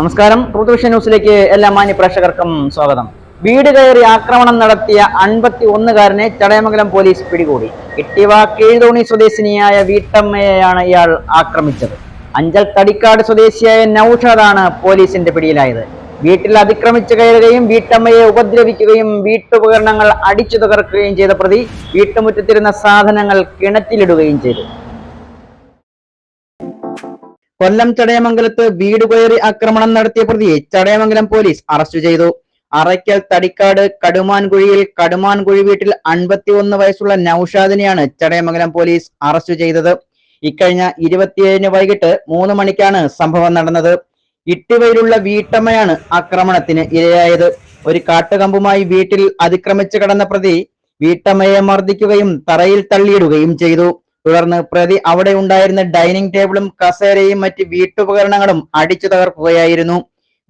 നമസ്കാരം. ട്രൂത്ത് ന്യൂസിലേക്ക് എല്ലാ മാന്യ പ്രേക്ഷകർക്കും സ്വാഗതം. വീട് കയറി ആക്രമണം നടത്തിയ അൻപത്തി ഒന്നുകാരനെ ചടയമംഗലം പോലീസ് പിടികൂടി. ഇട്ടിവ കീഴ്തോണി സ്വദേശിനിയായ വീട്ടമ്മയെയാണ് ഇയാൾ ആക്രമിച്ചത്. അഞ്ചൽ തടിക്കാട് സ്വദേശിയായ നൌഷാദാണ് പോലീസിന്റെ പിടിയിലായത്. വീട്ടിൽ അതിക്രമിച്ചു കയറുകയും വീട്ടമ്മയെ ഉപദ്രവിക്കുകയും വീട്ടുപകരണങ്ങൾ അടിച്ചു തകർക്കുകയും ചെയ്ത പ്രതി വീട്ടുമുറ്റത്തിരുന്ന സാധനങ്ങൾ കിണറ്റിലിടുകയും ചെയ്തു. കൊല്ലം ചടയമംഗലത്ത് വീട് കയറി ആക്രമണം നടത്തിയ പ്രതിയെ ചടയമംഗലം പോലീസ് അറസ്റ്റ് ചെയ്തു. അറയ്ക്കൽ തടിക്കാട് കടുമാൻകുഴിയിൽ കടുമാൻകുഴി വീട്ടിൽ അൻപത്തി ഒന്ന് വയസ്സുള്ള നൌഷാദിനെയാണ് ചടയമംഗലം പോലീസ് അറസ്റ്റ് ചെയ്തത്. ഇക്കഴിഞ്ഞ ഇരുപത്തിയേഴിന് വൈകിട്ട് മൂന്ന് മണിക്കാണ് സംഭവം നടന്നത്. ഇട്ടിവയിലുള്ള വീട്ടമ്മയാണ് ആക്രമണത്തിന് ഇരയായത്. ഒരു കാട്ടുകമ്പുമായി വീട്ടിൽ അതിക്രമിച്ചു കടന്ന പ്രതി വീട്ടമ്മയെ മർദ്ദിക്കുകയും തറയിൽ തള്ളിയിടുകയും ചെയ്തു. തുടർന്ന് പ്രതി അവിടെ ഉണ്ടായിരുന്ന ഡൈനിങ് ടേബിളും കസേരയും മറ്റ് വീട്ടുപകരണങ്ങളും അടിച്ചു തകർക്കുകയായിരുന്നു.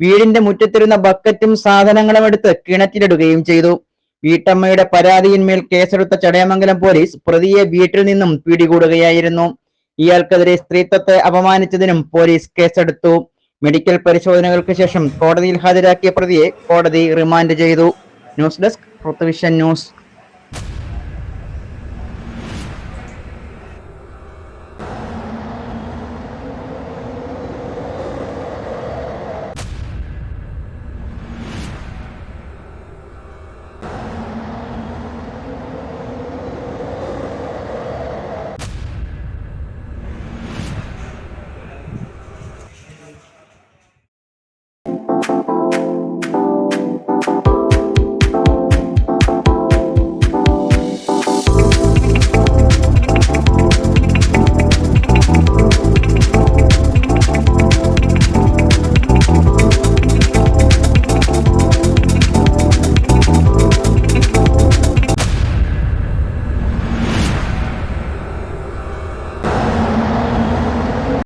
വീടിന്റെ മുറ്റത്തിരുന്ന ബക്കറ്റും സാധനങ്ങളും എടുത്ത് കിണറ്റിലിടുകയും ചെയ്തു. വീട്ടമ്മയുടെ പരാതിയിന്മേൽ കേസെടുത്ത ചടയമംഗലം പോലീസ് പ്രതിയെ വീട്ടിൽ നിന്നും പിടികൂടുകയായിരുന്നു. ഇയാൾക്കെതിരെ സ്ത്രീത്വത്തെ അപമാനിച്ചതിനും പോലീസ് കേസെടുത്തു. മെഡിക്കൽ പരിശോധനകൾക്ക് ശേഷം കോടതിയിൽ ഹാജരാക്കിയ പ്രതിയെ കോടതി റിമാൻഡ് ചെയ്തു. News desk news.